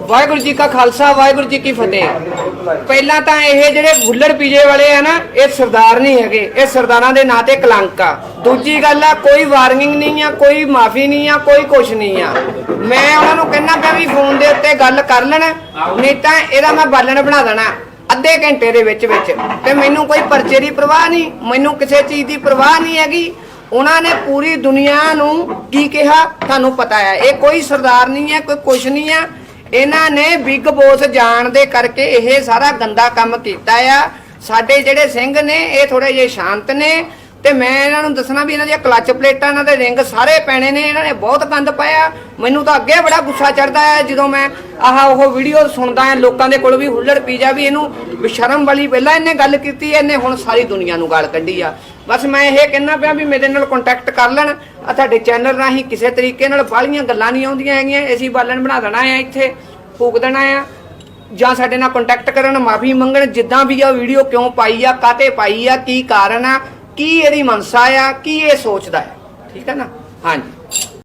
ਵਾਹਿਗੁਰੂ ਜੀ ਕਾ ਖਾਲਸਾ, ਵਾਹਿਗੁਰੂ ਜੀ ਕੀ ਫਤਿਹ। ਪਹਿਲਾਂ ਤਾਂ ਇਹ ਜਿਹੜੇ ਬੁੱਲਰ ਪੀਜੇ ਵਾਲੇ ਆ ਨਾ, ਇਹ ਸਰਦਾਰ ਨਹੀਂ ਹੈਗੇ। ਇਹ ਸਰਦਾਰਾਂ ਦੇ ਨਾਂ ਤੇ ਕਲੰਕ ਆ। ਦੂਜੀ ਗੱਲ ਆ, ਕੋਈ ਵਾਰਨਿੰਗ ਨਹੀਂ ਆ, ਕੋਈ ਮਾਫੀ ਨਹੀਂ ਆ, ਕੋਈ ਕੁਛ ਨਹੀਂ ਆ। ਮੈਂ ਉਹਨਾਂ ਨੂੰ ਕਹਿੰਦਾ ਪਿਆ ਵੀ ਫੋਨ ਦੇ ਉੱਤੇ ਗੱਲ ਕਰ ਲੈਣ, ਨਹੀਂ ਤਾਂ ਇਹਦਾ ਮੈਂ ਬਾਲਣ ਬਣਾ ਦੇਣਾ, ਅੱਧੇ ਘੰਟੇ ਦੇ ਵਿੱਚ ਵਿੱਚ। ਤੇ ਮੈਨੂੰ ਕੋਈ ਪਰਚੇ ਦੀ ਪਰਵਾਹ ਨਹੀਂ, ਮੈਨੂੰ ਕਿਸੇ ਚੀਜ਼ ਦੀ ਪਰਵਾਹ ਨਹੀਂ ਹੈਗੀ। ਉਹਨਾਂ ਨੇ ਪੂਰੀ ਦੁਨੀਆ ਨੂੰ ਕੀ ਕਿਹਾ, ਤੁਹਾਨੂੰ ਪਤਾ ਹੈ ਇਹ ਕੋਈ ਸਰਦਾਰ ਨਹੀਂ ਹੈ ਕੋਈ ਕੁਛ ਨਹੀਂ ਆ। ਇਹਨਾਂ ਨੇ ਬਿਗ ਬੋਸ ਜਾਣ ਦੇ ਕਰਕੇ ਇਹ ਸਾਰਾ ਗੰਦਾ ਕੰਮ ਕੀਤਾ ਆ। ਸਾਡੇ ਜਿਹੜੇ ਸਿੰਘ ਨੇ, ਇਹ ਥੋੜੇ ਜਿਹੇ ਸ਼ਾਂਤ ਨੇ। ਤੇ ਮੈਂ ਇਹਨਾਂ ਨੂੰ ਦੱਸਣਾ ਵੀ ਇਹਨਾਂ ਦੀਆਂ ਕਲੱਚ ਪਲੇਟਾਂ, ਇਹਨਾਂ ਦੇ ਰਿੰਗ ਸਾਰੇ ਪੈਣੇ ਨੇ, ਇਹਨਾਂ ਨੇ ਬਹੁਤ ਗੰਦ ਪਾਇਆ। ਮੈਨੂੰ ਤਾਂ ਅੱਗੇ ਬੜਾ ਗੁੱਸਾ ਚੜਦਾ ਹੈ ਜਦੋਂ ਮੈਂ ਆਹ ਉਹ ਵੀਡੀਓ ਸੁਣਦਾ ਹਾਂ, ਲੋਕਾਂ ਦੇ ਕੋਲ ਵੀ ਹੁੱਲੜ ਪੀਜ਼ਾ ਵੀ ਇਹਨੂੰ ਬਸ਼ਰਮ ਵਾਲੀ, ਪਹਿਲਾਂ ਇਹਨੇ ਗੱਲ ਕੀਤੀ, ਇਹਨੇ ਹੁਣ ਸਾਰੀ ਦੁਨੀਆ ਨੂੰ ਗਾਲ ਕੱਢੀ ਆ। ਬਸ ਮੈਂ ਇਹ ਕਹਿਣਾ ਪਿਆ ਵੀ ਮੇਰੇ ਨਾਲ ਕੰਟੈਕਟ ਕਰ ਲੈਣ ਆ ਤੁਹਾਡੇ ਚੈਨਲ ਰਾਹੀਂ ਕਿਸੇ ਤਰੀਕੇ ਨਾਲ ਬਾਹਲੀਆਂ ਗੱਲਾਂ ਨਹੀਂ ਆਉਂਦੀਆਂ ਹੈਗੀਆਂ ਅਸੀਂ ਬਾਲਣ ਬਣਾ ਦੇਣਾ ਆ ਇੱਥੇ, ਫੂਕ ਦੇਣਾ ਆ। ਜਾਂ ਸਾਡੇ ਨਾਲ ਕੰਟੈਕਟ ਕਰਨ, ਮਾਫੀ ਮੰਗਣ, ਜਿੱਦਾਂ ਵੀ ਆ ਵੀਡੀਓ ਕਿਉਂ ਪਾਈ ਆ ਕਾਤੇ ਪਾਈ ਆ, ਕੀ ਕਾਰਨ ਆ ਕੀ ਇਹਦੀ ਮਨਸਾ ਆ ਕੀ ਇਹ ਸੋਚਦਾ ਹੈ ਠੀਕ ਹੈ ਨਾ? ਹਾਂਜੀ।